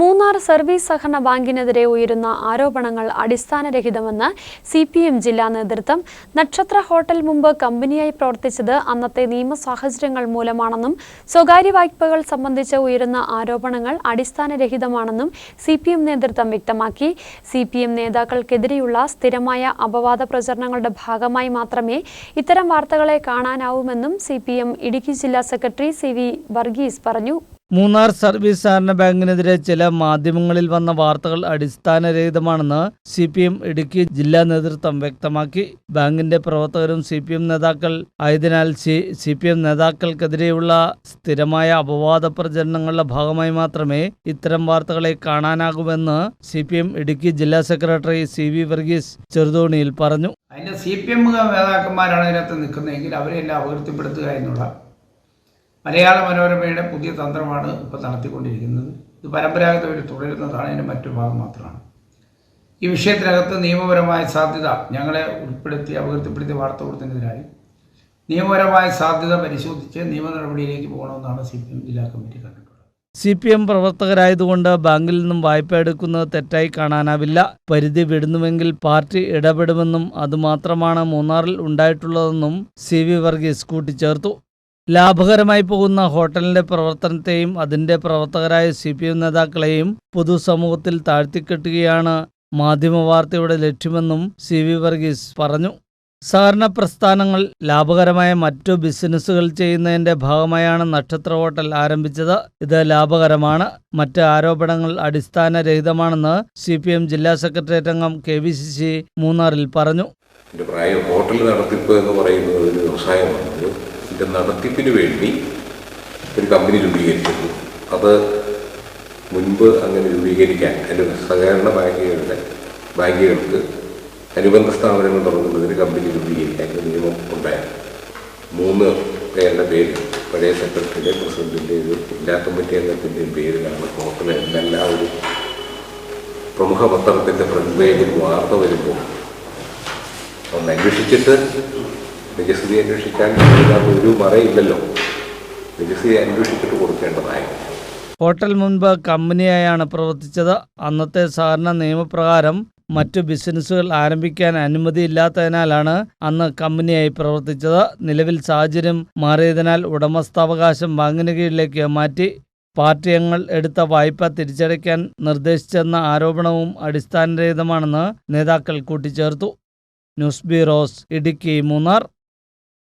Munnar service സഹകരണ ബാങ്കിനെതിരെ ഉയരുന്ന ആരോപണങ്ങൾ അടിസ്ഥാനരഹിതമെന്ന് സി പി എം ജില്ലാ നേതൃത്വം. നക്ഷത്ര ഹോട്ടൽ മുമ്പ് കമ്പനിയായി പ്രവർത്തിച്ചത് അന്നത്തെ നിയമ സാഹചര്യങ്ങൾ മൂലമാണെന്നും സ്വകാര്യ വായ്പകൾ സംബന്ധിച്ച് ഉയരുന്ന ആരോപണങ്ങൾ അടിസ്ഥാനരഹിതമാണെന്നും സി പി എം നേതൃത്വം വ്യക്തമാക്കി. സി പി എം നേതാക്കൾക്കെതിരെയുള്ള സ്ഥിരമായ അപവാദ പ്രചരണങ്ങളുടെ ഭാഗമായി മാത്രമേ ഇത്തരം വാർത്തകളെ കാണാനാവുമെന്നും സി പി എം ഇടുക്കി ജില്ലാ സെക്രട്ടറി സി വി വർഗീസ് പറഞ്ഞു. മൂന്നാർ സർവീസ് സഹകരണ ബാങ്കിനെതിരെ ചില മാധ്യമങ്ങളിൽ വന്ന വാർത്തകൾ അടിസ്ഥാനരഹിതമാണെന്ന് സി പി എം ഇടുക്കി ജില്ലാ നേതൃത്വം വ്യക്തമാക്കി. ബാങ്കിന്റെ പ്രവർത്തകരും സി പി എം നേതാക്കൾ ആയതിനാൽ സി സി പി എം നേതാക്കൾക്കെതിരെയുള്ള സ്ഥിരമായ അപവാദ പ്രചരണങ്ങളുടെ ഭാഗമായി മാത്രമേ ഇത്തരം വാർത്തകളെ കാണാനാകുമെന്ന് സി പി എം ഇടുക്കി ജില്ലാ സെക്രട്ടറി സി വി വർഗീസ് ചെറുതോണിയിൽ പറഞ്ഞു. അതിന്റെ സി പി എം നേതാക്കന്മാരാണ് ഇതിനകത്ത് നിൽക്കുന്നതെങ്കിൽ അവരെല്ലാം അപകീർത്തിപ്പെടുത്തുക എന്നുള്ള മലയാള മനോരമയുടെ പുതിയ തന്ത്രമാണ് ഇപ്പോൾ നടത്തിക്കൊണ്ടിരിക്കുന്നത്. ഇത് പരമ്പരാഗതമായി തുടരുന്നതാണ് അതിന്റെ മറ്റൊരു ഭാഗം മാത്രമാണ്. ഈ വിഷയത്തിനകത്ത് നിയമപരമായ സാധ്യത ഞങ്ങളെ ഉൾപ്പെടുത്തി അപകീർത്തിപ്പെടുത്തിയ വാർത്ത കൊടുത്തതിനെതിരായി. നിയമപരമായ സാധ്യത പരിശോധിച്ച് നിയമ നടപടിയിലേക്ക് പോകണമെന്നാണ് സി പി എം ജില്ലാ കമ്മിറ്റി കണ്ടത് സി പി എം പ്രവർത്തകരായതുകൊണ്ട് ബാങ്കിൽ നിന്നും വായ്പ എടുക്കുന്നത് തെറ്റായി കാണാനാവില്ല. പരിധി വിടുന്നുവെങ്കിൽ പാർട്ടി ഇടപെടുമെന്നും അതുമാത്രമാണ് മൂന്നാറിൽ ഉണ്ടായിട്ടുള്ളതെന്നും സി വി വർഗീസ് കൂട്ടിച്ചേർത്തു. ലാഭകരമായി പോകുന്ന ഹോട്ടലിന്റെ പ്രവർത്തനത്തെയും അതിന്റെ പ്രവർത്തകരായ സി പി എം നേതാക്കളെയും പൊതുസമൂഹത്തിൽ താഴ്ത്തിക്കെട്ടുകയാണ് മാധ്യമവാർത്തയുടെ ലക്ഷ്യമെന്നും സി വി വർഗീസ് പറഞ്ഞു. സഹകരണ പ്രസ്ഥാനങ്ങൾ ലാഭകരമായ മറ്റു ബിസിനസ്സുകൾ ചെയ്യുന്നതിന്റെ ഭാഗമായാണ് നക്ഷത്ര ഹോട്ടൽ ആരംഭിച്ചത്. ഇത് ലാഭകരമാണ്. മറ്റ് ആരോപണങ്ങൾ അടിസ്ഥാനരഹിതമാണെന്ന് സി പി എം ജില്ലാ സെക്രട്ടേറിയറ്റ് അംഗം കെ വി സി സി മൂന്നാറിൽ പറഞ്ഞു. ഹോട്ടൽ നടത്തിപ്പ് എന്ന് പറയുന്നത് ഒരു വ്യവസായമാണ്. ഇതിന്റെ നടത്തിപ്പിന് വേണ്ടി ഒരു കമ്പനി രൂപീകരിച്ചിരുന്നു. അത് മുൻപ് അങ്ങനെ രൂപീകരിക്കാൻ അതിന്റെ സഹകരണ ബാങ്കുകളുടെ ബാങ്കുകൾക്ക് അനുബന്ധ സ്ഥാപനങ്ങൾ തുടങ്ങുന്നതിന് കമ്പനി രൂപീകരിക്കാൻ ഒരു നിയമം ഉണ്ടായിരുന്നു. മൂന്ന് പേരുടെ പേര് പഴയ സെക്രട്ടറിയുടെ പ്രസിഡന്റിന്റെ ഒരു ജില്ലാ കമ്മിറ്റി അംഗത്തിന്റെയും പേരിലാണ് ഹോട്ടലിൽ എന്നെല്ലാം ഒരു പ്രമുഖ പത്രത്തിന്റെ ഫ്രണ്ട് വാർത്ത വരുമ്പോൾ ഒന്ന് അന്വേഷിച്ചിട്ട് നിജസ്ഥിതി അന്വേഷിക്കാൻ ഒരു മറയില്ലല്ലോ. നിജസ്ഥിതി അന്വേഷിച്ചിട്ട് കൊടുക്കേണ്ടതായി. ഹോട്ടൽ മുൻപ് കമ്പനിയായാണ് പ്രവർത്തിച്ചത്. അന്നത്തെ സാധാരണ നിയമപ്രകാരം മറ്റു ബിസിനസ്സുകൾ ആരംഭിക്കാൻ അനുമതിയില്ലാത്തതിനാലാണ് അന്ന് കമ്പനിയായി പ്രവർത്തിച്ചത്. നിലവിൽ സാഹചര്യം മാറിയതിനാൽ ഉടമസ്ഥാവകാശം വാങ്ങിന് കീഴിലേക്ക് മാറ്റി പാർട്ടി അംഗങ്ങൾ എടുത്ത വായ്പ തിരിച്ചടയ്ക്കാൻ നിർദ്ദേശിച്ചെന്ന ആരോപണവും അടിസ്ഥാനരഹിതമാണെന്ന് നേതാക്കൾ കൂട്ടിച്ചേർത്തു. News bureaus Idukki Munnar.